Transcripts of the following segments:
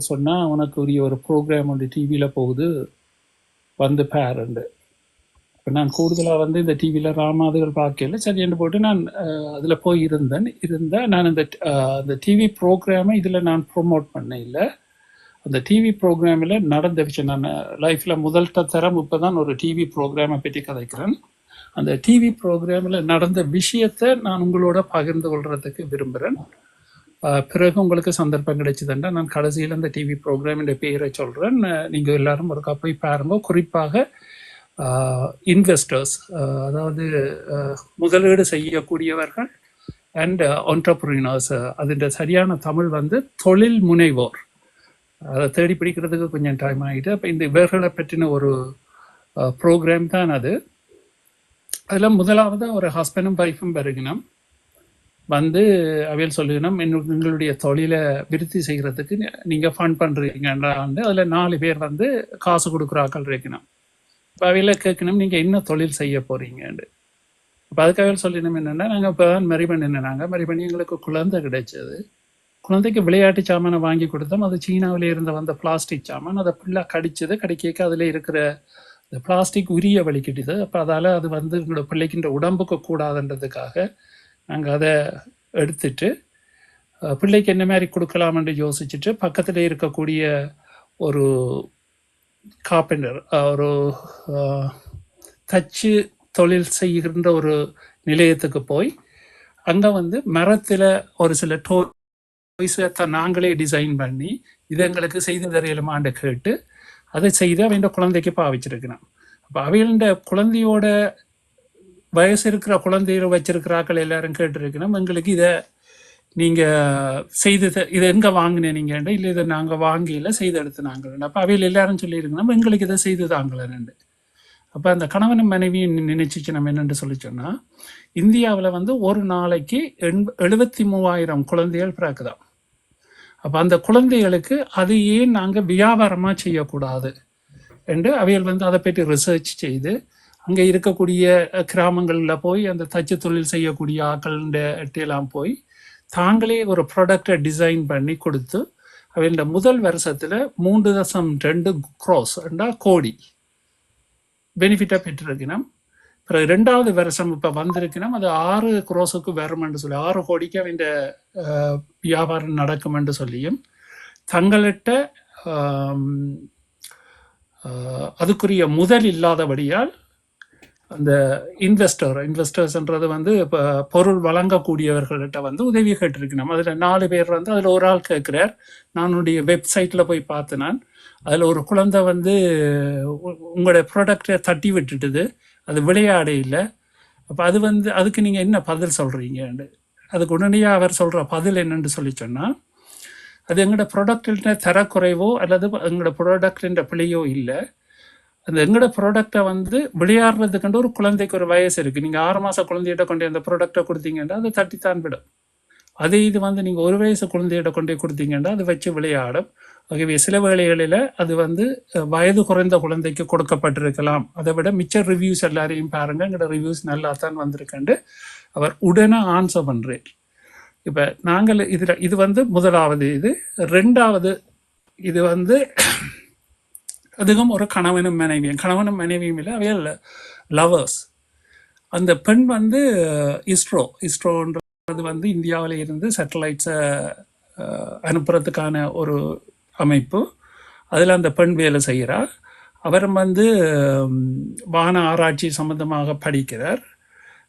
சொன்னால் உனக்கு உரிய ஒரு ப்ரோக்ராம் வந்து டிவியில் போகுது. வந்து பேரண்டு இப்போ நான் கூடுதலாக வந்து இந்த டிவியில் ராமாதுகள் பார்க்கல என்று போட்டு நான் அதில் போய் இருந்தேன் இருந்தேன் நான் இந்த அந்த டிவி ப்ரோக்ராமை இதில் நான் ப்ரொமோட் பண்ண இல்லை அந்த டிவி ப்ரோக்ராமில் நடந்த விஷயம் நான் லைஃப்பில் முதல் தரம் இப்போ தான் ஒரு டிவி ப்ரோக்ராமை பற்றி கதைக்கிறேன். அந்த டிவி ப்ரோக்ராமில் நடந்த விஷயத்தை நான் உங்களோட பகிர்ந்து கொள்றதுக்கு விரும்புகிறேன் பிறகு உங்களுக்கு சந்தர்ப்பம் கிடைச்சதுன்னா நான் கடைசியில் அந்த டிவி ப்ரோக்ராமின் பேரை சொல்கிறேன் நீங்கள் எல்லாரும் ஒருக்கா போய் பாருங்க. குறிப்பாக இன்வெஸ்டர்ஸ் அதாவது முதலீடு செய்யக்கூடியவர்கள் அண்ட் entrepreneurs அதிൻ്റെ சரியான தமிழ் வந்து தொழில் முனைவோர். அதை தேடி பிடிக்கிறதுக்கு கொஞ்சம் டைம் ஆகிட்டு அப்போ இந்த இவர்களை பற்றின ஒரு ப்ரோக்ராம் தான் அது. அதில் முதலாவது ஒரு ஹஸ்பண்டும் ஒய்ஃபும் பெருகினம். வந்து அவையில் சொல்லிக்கணும் எங்களுடைய தொழிலை விருத்தி செய்கிறதுக்கு நீங்கள் ஃபண்ட் பண்ணுறீங்கன்றா வந்து அதில் நாலு பேர் வந்து காசு கொடுக்குறாக்கள் இருக்கணும். இப்போ அவையில் கேட்கணும் நீங்கள் என்ன தொழில் செய்ய போகிறீங்கன்னு இப்போ அதுக்காக சொல்லிடணும் என்னென்னா நாங்கள் இப்போ தான் மரி பண்ணினாங்க மரி பண்ணி எங்களுக்கு குழந்தை கிடைச்சது. குழந்தைக்கு விளையாட்டு சாமானை வாங்கி கொடுத்தோம். அது சீனாவில இருந்து வந்த பிளாஸ்டிக் சாமான். அதை ஃபுல்லாக கடிச்சது கடிக்க அதில் இருக்கிற இந்த பிளாஸ்டிக் உரிய வலிக்கிட்டுது அப்போ அதால் அது வந்து எங்களோட பிள்ளைக்கின்ற உடம்புக்கு கூடாதுன்றதுக்காக நாங்கள் அதை எடுத்துட்டு பிள்ளைக்கு என்ன மாதிரி கொடுக்கலாம்னு யோசிச்சுட்டு பக்கத்தில் இருக்கக்கூடிய ஒரு கார்பெண்டர் ஒரு தச்சு தொழில் செய்கின்ற ஒரு நிலையத்துக்கு போய் அங்கே வந்து மரத்தில் ஒரு சில டோய்ஸை நாங்களே டிசைன் பண்ணி இது எங்களுக்கு செய்து தரையிலுமான்னு கேட்டு அதை செய்து அவன் குழந்தைக்கு பாவிச்சிருக்கிறான். அப்போ அவைகள குழந்தையோட வயசு இருக்கிற குழந்தைகளை வச்சிருக்கிறாக்கள் எல்லாரும் கேட்டிருக்கணும். எங்களுக்கு இதை நீங்கள் செய்து இதை எங்கே வாங்கினே நீங்கள் இல்லை இதை நாங்கள் வாங்கியில் செய்து எடுத்து நாங்கள் அப்போ அவையில் எல்லாரும் சொல்லியிருக்கணும் எங்களுக்கு இதை செய்து தாங்களேன்ண்டு அப்போ அந்த கணவனும் மனைவியும் நினைச்சிச்சு நம்ம என்னென்று சொல்லி சொன்னால் இந்தியாவில் வந்து ஒரு நாளைக்கு எண் எழுபத்தி மூவாயிரம் குழந்தைகள் பிறக்குதான் அப்போ அந்த குழந்தைகளுக்கு அது ஏன் நாங்கள் வியாபாரமாக செய்யக்கூடாது? என்று அவைகள் வந்து அதை பற்றி ரிசர்ச் செய்து அங்கே இருக்கக்கூடிய கிராமங்களில் போய் அந்த தச்சு தொழில் செய்யக்கூடிய ஆக்கள்ன்ற போய் தாங்களே ஒரு ப்ராடக்டை டிசைன் பண்ணி கொடுத்து அவங்க முதல் வருஷத்தில் மூன்று தசம் ரெண்டு க்ரோஸ் கோடி பெனிஃபிட்டாக பெற்றிருக்கணும். பிறகு ரெண்டாவது வருஷம் இப்போ வந்திருக்கணும். அது ஆறு குரோஸுக்கு வருமென்று சொல்லி ஆறு கோடிக்கு அவங்க வியாபாரம் நடக்குமென்று சொல்லியும் தங்கள்கிட்ட அதுக்குரிய முதல் இல்லாதபடியால் அந்த இன்வெஸ்டர் இன்வெஸ்டர்ஸ்ன்றது வந்து இப்போ பொருள் வழங்கக்கூடியவர்கள்ட்ட வந்து உதவி கேட்டிருக்கணும் அதில் நாலு பேர் வந்து அதில் ஒரு ஆள் கேட்குறார். நானுடைய வெப்சைட்டில் போய் பார்த்து நான் அதில் ஒரு குழந்தை வந்து உ- உங்களோட ப்ராடக்டை தட்டி விட்டுட்டுது. அது விளையாட இல்லை. அப்போ அது வந்து அதுக்கு நீங்கள் என்ன பதில் சொல்கிறீங்கன்னு அதுக்கு உடனடியாக அவர் சொல்கிற பதில் என்னன்னு சொல்லி சொன்னால் அது எங்களோட ப்ராடக்டின் தரக்குறைவோ அல்லது எங்களோட ப்ராடக்டின் பிழையோ இல்லை. அந்த எங்களோட ப்ராடக்டை வந்து விளையாடுறதுக்குண்டு ஒரு குழந்தைக்கு ஒரு வயசு இருக்குது நீங்கள் ஆறு மாத குழந்தைகிட்ட கொண்டு அந்த ப்ராடக்டை கொடுத்தீங்கன்னா அது தட்டித்தான் விடும். அதே இது வந்து நீங்கள் ஒரு வயசு குழந்தைகிட்ட கொண்டு கொடுத்தீங்கன்னா அது வச்சு விளையாடும். ஆகவே சில வேளைகளில் அது வந்து வயது குறைந்த குழந்தைக்கு கொடுக்கப்பட்டிருக்கலாம். அதை விட மிச்ச ரிவ்யூஸ் எல்லாரையும் பாருங்கள் எங்களோட ரிவ்யூஸ் நல்லா தான் வந்திருக்கண்டு அவர் உடனே ஆன்சர் பண்ணுறேன் இப்போ நாங்கள் இதில் இது வந்து முதலாவது இது. ரெண்டாவது இது வந்து அதுவும் ஒரு கணவனும் மனைவியும். கணவனும் மனைவியும் இல்லை அவையல் லவர்ஸ் அந்த பெண் வந்து இஸ்ரோ. இஸ்ரோன்றது வந்து இந்தியாவில் இருந்து சேட்டலைட்ஸை அனுப்புறதுக்கான ஒரு அமைப்பு. அதில் அந்த பெண் வேலை செய்கிறார் அவர் வந்து வான ஆராய்ச்சி சம்பந்தமாக படிக்கிறார்.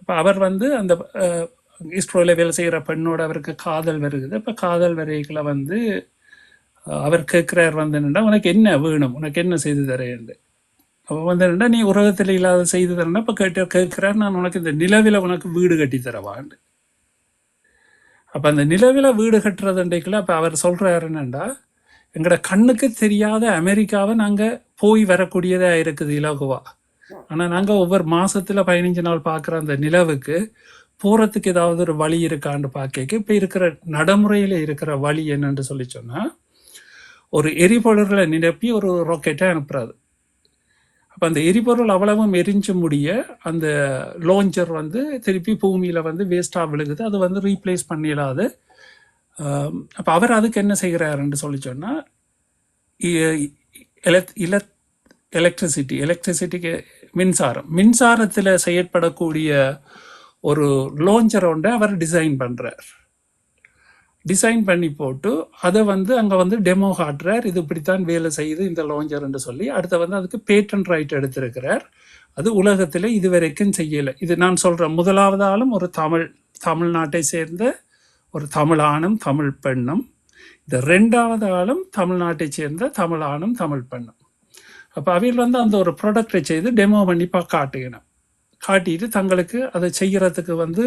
அப்போ அவர் வந்து அந்த இஸ்ரோவில் வேலை செய்கிற பெண்ணோட அவருக்கு காதல் வருகுது அப்போ காதல் வரைகளை வந்து அவர் கேட்குறார் வந்து என்னன்னா உனக்கு என்ன வேணும்? உனக்கு என்ன செய்து தரேன் அப்போ வந்து என்னன்னா நீ உலகத்தில் இல்லாத செய்து தரேன்னா இப்போ கேட்டு கேட்குறார் நான் உனக்கு இந்த நிலவில் உனக்கு வீடு கட்டி தரவான்னு அப்போ அந்த நிலவில் வீடு கட்டுறதுண்டைக்குள்ள அப்போ அவர் சொல்கிறாரு என்னண்டா எங்களோட கண்ணுக்கு தெரியாத அமெரிக்காவை நாங்கள் போய் வரக்கூடியதாக இருக்குது இலகுவா? ஆனால் நாங்கள் ஒவ்வொரு மாதத்தில் பதினஞ்சு நாள் பார்க்குற அந்த நிலவுக்கு போகிறதுக்கு ஏதாவது ஒரு வழி இருக்கான்னு பார்க்க இப்போ இருக்கிற நடைமுறையில் இருக்கிற வழி என்னன்னு சொல்லி சொன்னால் ஒரு எரிபொருள்களை நிரப்பி ஒரு ராக்கெட்டை அனுப்புறது அப்போ அந்த எரிபொருள் அவ்வளவும் எரிஞ்ச முடிய அந்த லோஞ்சர் வந்து திருப்பி பூமியில் வந்து வேஸ்ட்டாக விழுகுது. அது வந்து ரீப்ளேஸ் பண்ணிடாது. அப்போ அவர் அதுக்கு என்ன செய்கிறாருன்னு சொல்லி சொன்னால் எலக்ட்ரிசிட்டி எலக்ட்ரிசிட்டிக்கு மின்சாரம். மின்சாரத்தில் செயற்படக்கூடிய ஒரு லோஞ்சர் ஒன்றை அவர் டிசைன் பண்ணுறார் டிசைன் பண்ணி போட்டு அதை வந்து அங்கே வந்து டெமோ காட்டுறார். இது இப்படித்தான் வேலை செய்யுது இந்த லான்ச்சர்ன்னு சொல்லி. அடுத்த வந்து அதுக்கு பேட்டன் ரைட் எடுத்திருக்கிறார். அது உலகத்தில் இதுவரைக்கும் செய்யலை. இது நான் சொல்கிறேன் முதலாவது ஆளும் ஒரு தமிழ் தமிழ்நாட்டை சேர்ந்த ஒரு தமிழ் ஆணும் தமிழ் பெண்ணும். இந்த ரெண்டாவது ஆளும் தமிழ்நாட்டை சேர்ந்த தமிழ் ஆணும் தமிழ் பெண்ணும். அப்போ அவையில் வந்து அந்த ஒரு ப்ராடக்டை செய்து டெமோ பண்ணி பா காட்டுகணும் காட்டிட்டு தங்களுக்கு அதை செய்கிறதுக்கு வந்து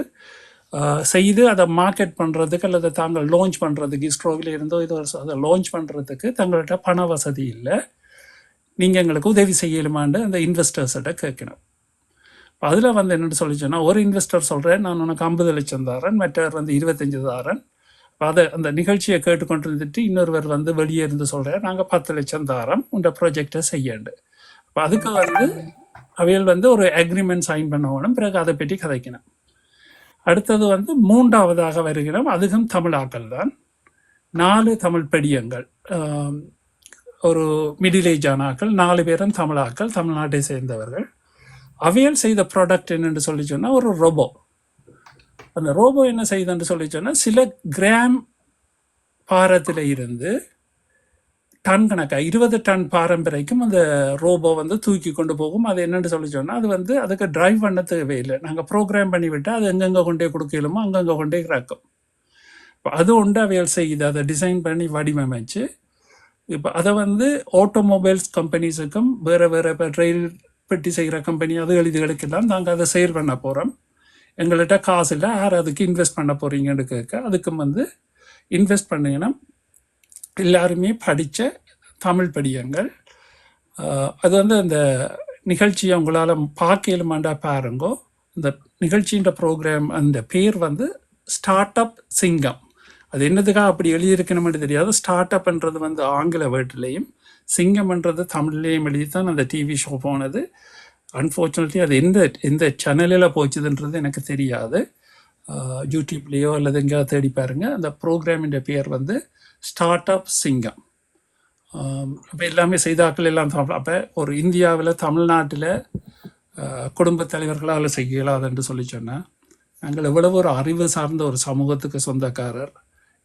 செய்து அதை மார்க்கெட் பண்ணுறதுக்கு அல்லது தாங்கள் லான்ச் பண்ணுறதுக்கு இஸ்ரோவில் இருந்தோ இது அதை லான்ச் பண்ணுறதுக்கு தங்கள்கிட்ட பண வசதி இல்லை. நீங்கள் எங்களுக்கு உதவி செய்யலுமான்னு அந்த இன்வெஸ்டர்ஸ்கிட்ட கேட்கணும். அதில் வந்து என்னென்னு சொல்லி சொன்னால் ஒரு இன்வெஸ்டர் சொல்கிறேன் நான் உனக்கு ஐம்பது லட்சம் தாரன் மற்றவர் வந்து இருபத்தஞ்சு தாரன். அதை அந்த நிகழ்ச்சியை கேட்டுக்கொண்டு இருந்துட்டு இன்னொருவர் வந்து வெளியே இருந்து சொல்கிறார் நாங்கள் பத்து லட்சம் தாரம் உங்கள் ப்ராஜெக்டை செய்யண்டு. அப்போ அதுக்கு வந்து அவைகள் வந்து ஒரு அக்ரிமெண்ட் சைன் பண்ணணும் பிறகு அதை பற்றி கதைக்கணும். அடுத்தது வந்து மூன்றாவதாக வருகிறோம் அதுவும் தமிழாக்கள் தான். நாலு தமிழ் படியங்கள் ஒரு மிடில் ஏஜ் ஆனாக்கள் நாலு பேரும் தமிழாக்கள் தமிழ்நாட்டை சேர்ந்தவர்கள். அவையல் செய்த ப்ராடக்ட் என்னென்று சொல்லி சொன்னால் ஒரு ரோபோ அந்த ரோபோ என்ன செய்யுதுன்னு சொல்லி சொன்னால் சில கிராம் பாரத்தில் இருந்து டன் கணக்காக இருபது டன் பாரம் வரைக்கும் அந்த ரோபோ வந்து தூக்கி கொண்டு போகும். அது என்னென்னு சொல்லி சொன்னால் அது வந்து அதுக்கு டிரைவ் பண்ண தேவையில்லை. நாங்கள் ப்ரோக்ராம் பண்ணிவிட்டு அது எங்கெங்கே கொண்டே கொடுக்கலுமோ அங்கங்கே கொண்டே கிடக்கும். இப்போ அது உண்டு அவையல் செய்யுது. அதை டிசைன் பண்ணி வடிவமைச்சு இப்போ அதை வந்து ஆட்டோமொபைல்ஸ் கம்பெனிஸுக்கும் வேறு வேறு இப்போ ரயில் பெட்டி செய்கிற கம்பெனி அதுகள் இதுகளுக்கெல்லாம் நாங்கள் அதை சேல் பண்ண போகிறோம் எங்கள்கிட்ட காசு இல்லை. யார் அதுக்கு இன்வெஸ்ட் பண்ண போகிறீங்கன்னு கேட்க அதுக்கும் வந்து இன்வெஸ்ட் பண்ணீங்கன்னா எல்லாருமே படித்த தமிழ் படியங்கள். அது வந்து அந்த நிகழ்ச்சியை உங்களால் பார்க்கலுமாண்டா பாருங்கோ. இந்த நிகழ்ச்சின்ற ப்ரோக்ராம் அந்த பேர் வந்து ஸ்டார்ட் அப் சிங்கம் அது என்னதுக்காக அப்படி எழுதியிருக்கணும்னு தெரியாது. ஸ்டார்ட் அப்ன்றது வந்து ஆங்கில வேர்ட்லேயும் சிங்கம்ன்றது தமிழ்லேயும் எழுதி தான் அந்த டிவி ஷோ போனது. அன்ஃபார்ச்சுனேட்லி அது எந்த எந்த சேனலில் போச்சுதுன்றது எனக்கு தெரியாது. யூடியூப்லேயோ அல்லது எங்கேயாவது தேடி பாருங்கள் அந்த ப்ரோக்ராமின் பேர் வந்து ஸ்டார்ட் அப் சிங்கம். அப்போ எல்லாமே செய்தாக்கள் எல்லாம் தமிழ். அப்போ ஒரு இந்தியாவில் தமிழ்நாட்டில் குடும்ப தலைவர்களால் செய்யலாது என்று சொல்லி சொன்னேன் நாங்கள் எவ்வளவு ஒரு அறிவு சார்ந்த ஒரு சமூகத்துக்கு சொந்தக்காரர்.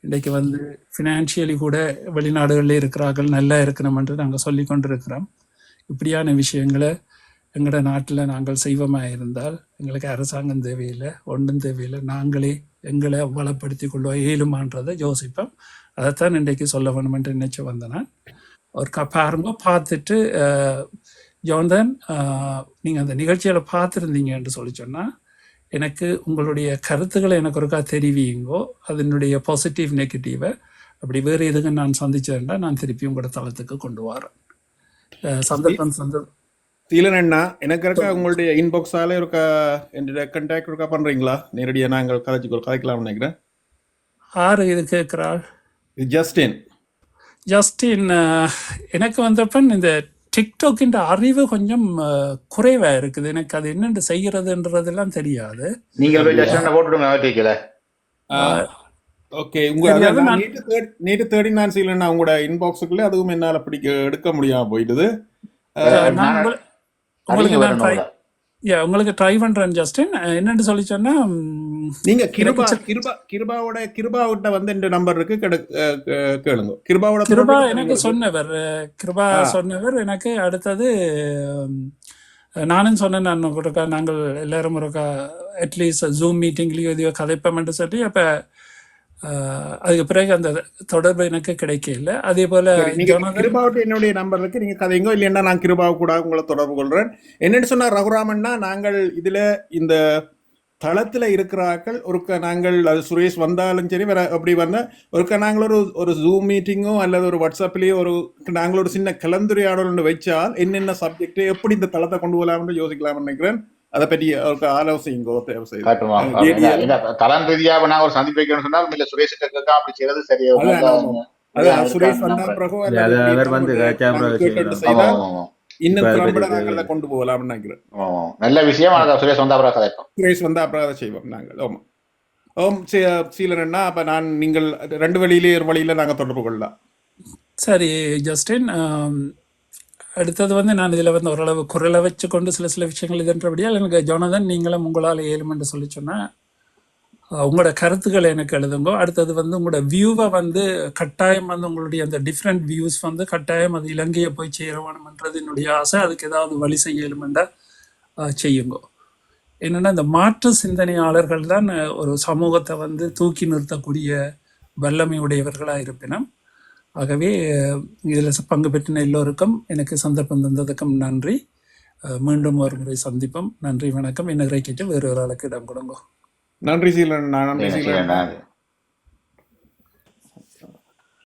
இன்றைக்கு வந்து ஃபினான்ஷியலி கூட வெளிநாடுகளில் இருக்கிறார்கள் நல்லா இருக்கணும் என்று நாங்கள் சொல்லி கொண்டிருக்கிறோம். இப்படியான விஷயங்களை எங்களோட நாட்டில் நாங்கள் செய்வமாக இருந்தால் எங்களுக்கு அரசாங்கம் தேவையில்லை ஒன்றும் தேவையில்லை. நாங்களே எங்களை வளப்படுத்தி கொள்வோம் இயலுமான்றதை யோசிப்போம். அதைத்தான் இன்றைக்கு சொல்ல வேணும் என்று நினைச்சு வந்தேன் நான். ஒரு க பாருங்க பார்த்துட்டு அஹ், ஜோந்தன் நீங்கள் அந்த நிகழ்ச்சியில் பார்த்துருந்தீங்க என்று சொல்லி சொன்னால் எனக்கு உங்களுடைய கருத்துக்களை எனக்கு ஒருக்கா தெரிவியுங்கோ அதனுடைய பாசிட்டிவ் நெகட்டிவை அப்படி வேறு எதுங்க நான் சந்திச்சேன்டா நான் திருப்பி உங்களோட தளத்துக்கு கொண்டு வரேன். அஹ், சந்தர்ப்பம் சந்தர்ப்பம். சீலன் அண்ணா எனக்கு இருக்கா உங்களுடைய இன்பாக்ஸால இருக்கா? என்னுடைய கண்டாக்ட் இருக்கா பண்றீங்களா? நேரடியாக நாங்கள் கதைச்சு கதைக்கலாம்னு நினைக்கிறேன். ஆறு இது கேட்குறாள் ஜஸ்டின். ஜஸ்டின் எனக்கு வந்தப்ப இந்த டிக்டாக்கின்ற அறிவு கொஞ்சம் குறைவா இருக்குது. எனக்கு அது என்னென்று செய்கிறதுன்றதெல்லாம் தெரியாது. நீங்க போய் ஜஸ்ட் போட்டுடுங்க கேட்கல. ஓகே உங்க நேற்று தேடி நான் சீலன் உங்களோட இன்பாக்ஸுக்குள்ள அதுவும் என்னால் பிடிக்க எடுக்க முடியாம போயிடுது உங்களுக்கு நான் ட்ரை யா உங்களுக்கு ட்ரை பண்றேன் ஜஸ்டின் என்னன்னு சொல்லி சொன்னா நீங்க கிருபா கிருபா கிருபாவோட கிருபாவிட்ட வந்து இந்த நம்பர் இருக்கு. கேளுங்க. கிருபாவோட கிருபா எனக்கு சொன்னவர் கிருபா. சொன்னவர். எனக்கு அடுத்தது நானும் சொன்னேன் நான் ஒருக்கா நாங்கள் எல்லாரும் ஒருக்கா அட்லீஸ்ட் ஜூம் மீட்டிங்லேயோ எதையோ கதைப்போம்னு சொல்லி அப்போ அதுக்கு பிறகு அந்த தொடர்பு எனக்கு கிடைக்கல அதே போல கிருபாவுக்கு என்னுடைய நம்பர் இருக்கு. நீங்க கதைங்க இல்லைன்னா நான் கிருபாவு கூட உங்களை தொடர்பு கொள்றேன். என்னன்னு சொன்னா ரகுராமன்னா நாங்கள் இதுல இந்த தளத்துல இருக்கிறார்கள். ஒருக்க நாங்கள் அது சுரேஷ் வந்தாலும் சரி வேற அப்படி வந்தா ஒருக்க நாங்கள் ஒரு ஒரு ஜூம் மீட்டிங்கோ அல்லது ஒரு வாட்ஸ்அப்லயோ ஒரு நாங்கள் ஒரு சின்ன கலந்துரையாடல் ஒன்று வச்சால் என்னென்ன சப்ஜெக்ட் எப்படி இந்த தளத்தை கொண்டு போகலாம்னு யோசிக்கலாம்னு நினைக்கிறேன். அதை பற்றி அவருக்கு இந்த தலன் ரீதியா நான் ஒரு சந்திப்பு வைக்கணும்னு சொன்னால் இல்ல சுரேஷ் கேட்க அப்படி செய்யறது சரியா ஆமா. இன்னும் திறம்பட கொண்டு போகலாம்னு நினைக்கிறேன் நல்ல விஷயம் சுரேஷ் வந்தா அப்புறம் கதைப்போம் சுரேஷ் வந்து அப்புறம் அதை செய்வோம் நாங்கள். ஆமாம் ஓம் சீ- சீலன் அப்ப நான் நீங்கள் ரெண்டு வழியிலே ஒரு வழியில நாங்க தொடர்பு கொள்ளலாம். சரி ஜஸ்டின் ஆம், அடுத்தது வந்து நான் இதில் வந்து ஓரளவு குரலை வச்சு கொண்டு சில சில விஷயங்கள் இதுன்றபடியால் எனக்கு ஜோனதன் நீங்களும் உங்களால் ஏழுமென்று சொல்லி சொன்னால் உங்களோட கருத்துக்களை எனக்கு எழுதுங்க. அடுத்தது வந்து உங்களோட வியூவை வந்து கட்டாயம் வந்து உங்களுடைய அந்த டிஃப்ரெண்ட் வியூஸ் வந்து கட்டாயம் அது இலங்கையை போய் சேரணுமன்றது என்னுடைய ஆசை. அதுக்கு ஏதாவது வழி செய்யலுமெண்டா செய்யுங்க. என்னென்னா இந்த மாற்று சிந்தனையாளர்கள் தான் ஒரு சமூகத்தை வந்து தூக்கி நிறுத்தக்கூடிய வல்லமை உடையவர்களாக இருப்பினும் ஆகவே இதில் பங்கு பெற்றின எல்லோருக்கும் எனக்கு சந்தர்ப்பம் தந்ததுக்கும் நன்றி. அஹ், மீண்டும் ஒரு முறை சந்திப்போம். நன்றி வணக்கம். என்ன கேட்டு வேறு ஒரு ஆளுக்கு இடம் கொடுங்க. நன்றி சீலன். நன்றி சீலன். நன்றி.